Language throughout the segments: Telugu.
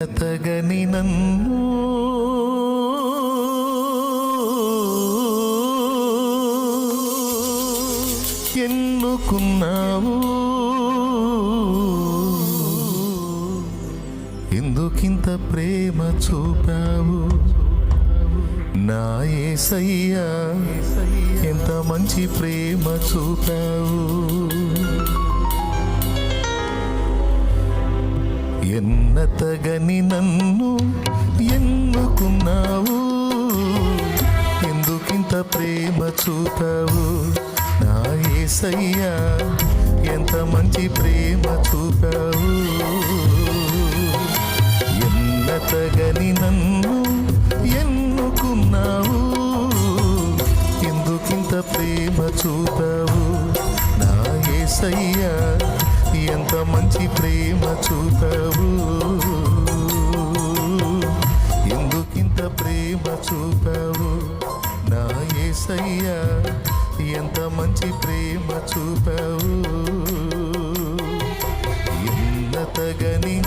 తగని నన్ను ఎన్నుకున్నావు ఎందుకింత ప్రేమ చూపావు నా ఏసయ్యా ఎంత మంచి ప్రేమ చూపావు ఎన్నతగని నన్ను ఎన్నుకున్నావు? ఎందుకింత ప్రేమ చూపావు? నా ఏసయ్యా ఎంత మంచి ప్రేమ చూపావు? ఎన్నతగని నన్ను ఎన్నుకున్నావు? ఎందుకింత ప్రేమ చూపావు? నా ఏసయ్యా ఎంత మంచి ప్రేమ చూపావు. ఎందుకింత ప్రేమ చూపావు? నా ఏసయ్యా ఎంత మంచి ప్రేమ చూపావు. ఎన్నతగని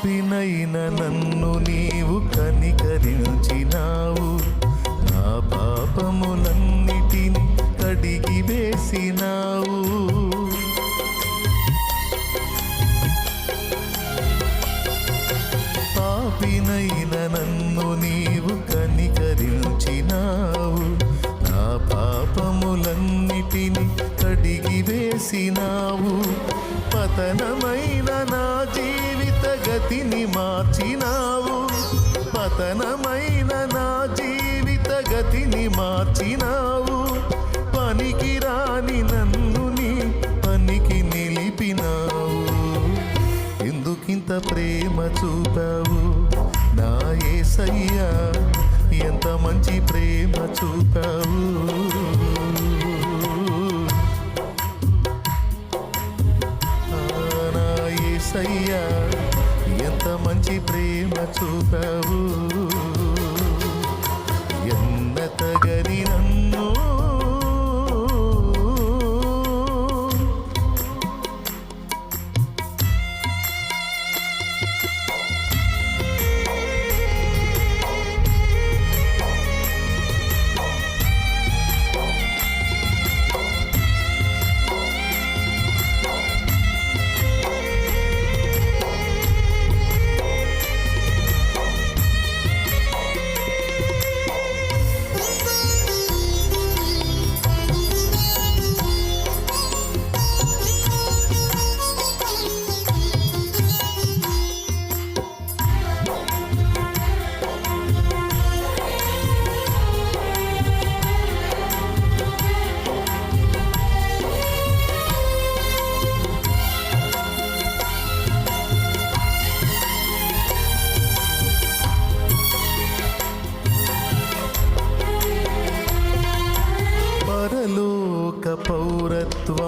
పాపినైన నన్ను నీవు కనికరించినావు. నా పాపములన్నిటిని కడిగి వేసినావు. పాపినైన నన్ను నీవు కనికరించినావు. నా పాపములన్నిటిని కడిగి వేసినావు. పతనమైన నా గతిని మార్చినావు. పతనమైన నా జీవిత గతిని మార్చినావు. పనికి రాని నన్ను నీ పనికి నిలిపినావు. ఎందుకింత ప్రేమ చూపావు? నా ఏసయ్యా ఎంత మంచి ప్రేమ చూపావు? సయ్యా ఎంత మంచి ప్రేమ చూపావు.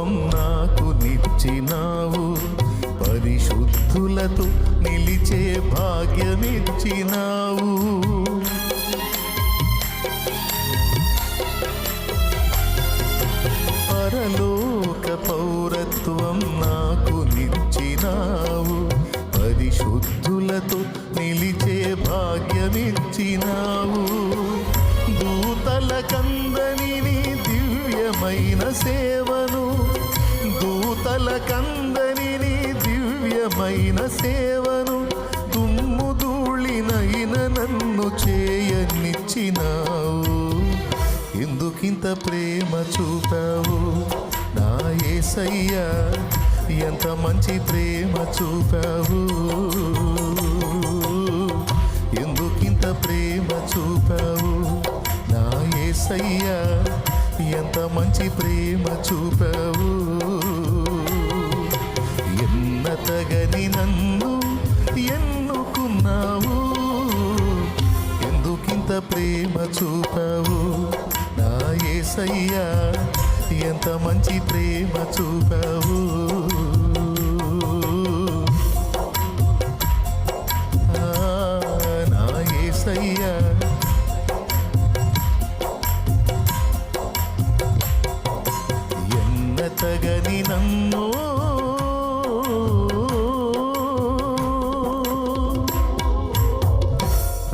పౌరత్వం నాకు నిచ్చినావు. పరిశుద్ధులతో నిలిచే భాగ్యమిచ్చినావు. పరలోక పౌరత్వం నాకు నిచ్చినావు. పరిశుద్ధులతో నిలిచే భాగ్యమిచ్చినావు. దూతల కందని దివ్యమైన సేవను దివ్యమైన సేవను తుమ్ము ధూళినైన నన్ను చేయనిచ్చినావు. ఎందుకింత ప్రేమ చూపావు? నా ఏసయ్యా ఎంత మంచి ప్రేమ చూపావు? ఎందుకింత ప్రేమ చూపావు? నా ఏసయ్యా ఎంత మంచి ప్రేమ చూపావు? ఎన్నతగని నన్ను ఎన్నుకున్నావు? ఎందుకింత ప్రేమ చూపావు? నా ఏసయ్యా ఎంత మంచి ప్రేమ చూపావు? నా ఏసయ్యా. ఎన్నతగని నన్ను